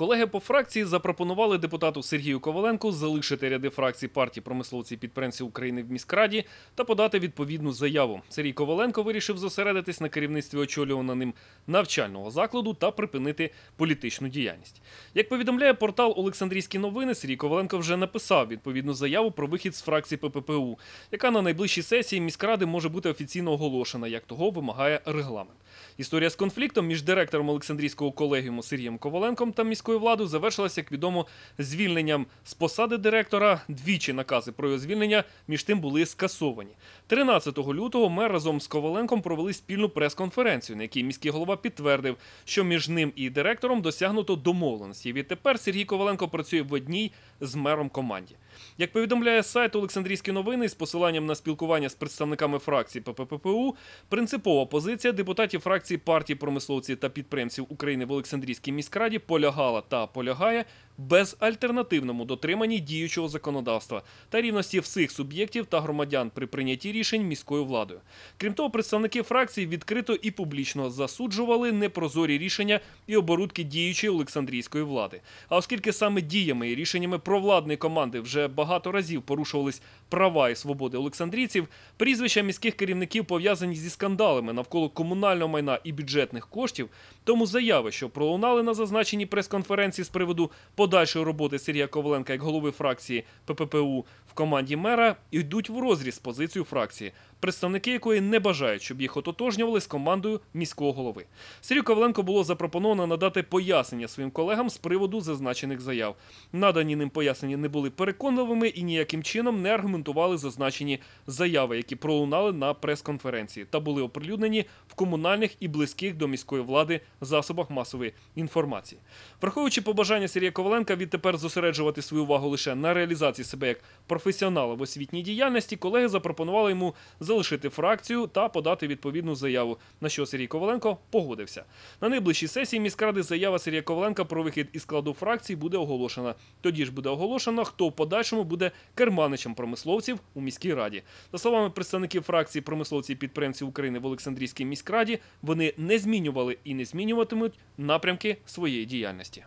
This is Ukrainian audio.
Колеги по фракції запропонували депутату Сергію Коваленку залишити ряди фракції партії промисловці підприємців України в міськраді та подати відповідну заяву. Сергій Коваленко вирішив зосередитись на керівництві очолюваного ним навчального закладу та припинити політичну діяльність. Як повідомляє портал Олександрійські новини, Сергій Коваленко вже написав відповідну заяву про вихід з фракції ПППУ, яка на найближчій сесії міськради може бути офіційно оголошена, як того вимагає регламент. Історія з конфліктом між директором Олександрійського колегіуму Сергієм Коваленком та міською владою завершилася, як відомо, звільненням з посади директора. Двічі накази про його звільнення між тим були скасовані. 13 лютого мер разом з Коваленком провели спільну прес-конференцію, на якій міський голова підтвердив, що між ним і директором досягнуто домовленості. Відтепер Сергій Коваленко працює в одній з мером команді. Як повідомляє сайт Олександрійські новини з посиланням на спілкування з представниками фракції ПППУ, принципова позиція депутатів фракції партії промисловці та підприємців України в Олександрійській міськраді полягала та полягає безальтернативному дотриманні діючого законодавства та рівності всіх суб'єктів та громадян при прийнятті рішень міською владою. Крім того, представники фракції відкрито і публічно засуджували непрозорі рішення і оборудки діючої Олександрійської влади. А оскільки саме діями і рішеннями провладної команди вже багато разів порушувались права і свободи олександрійців, прізвища міських керівників пов'язані зі скандалами навколо комунального майна і бюджетних коштів, тому заяви, що пролунали на зазначеній прес-конференції з приводу подальшої роботи Сергія Коваленка як голови фракції ПППУ в команді мера, йдуть в розріз з позицією фракції, представники якої не бажають, щоб їх ототожнювали з командою міського голови. Сергію Коваленко було запропоновано надати пояснення своїм колегам з приводу зазначених заяв. Надані ним пояснення не були переконливими і ніяким чином не аргументували зазначені заяви, які пролунали на прес-конференції та були оприлюднені в комунальних і близьких до міської влади засобах масової інформації. Враховуючи побажання Сергія Коваленка відтепер зосереджувати свою увагу лише на реалізації себе як професіонала в освітній діяльності, колеги запропонували йому залишити фракцію та подати відповідну заяву, на що Сергій Коваленко погодився. На найближчій сесії міськради заява Сергія Коваленка про вихід із складу фракції буде оголошена. Тоді ж буде оголошено, хто в подальшому буде керманичем промисловців у міській раді. За словами представників фракції промисловці і підприємців України в Олександрійській міськраді, вони не змінювали і не змінюватимуть напрямки своєї діяльності.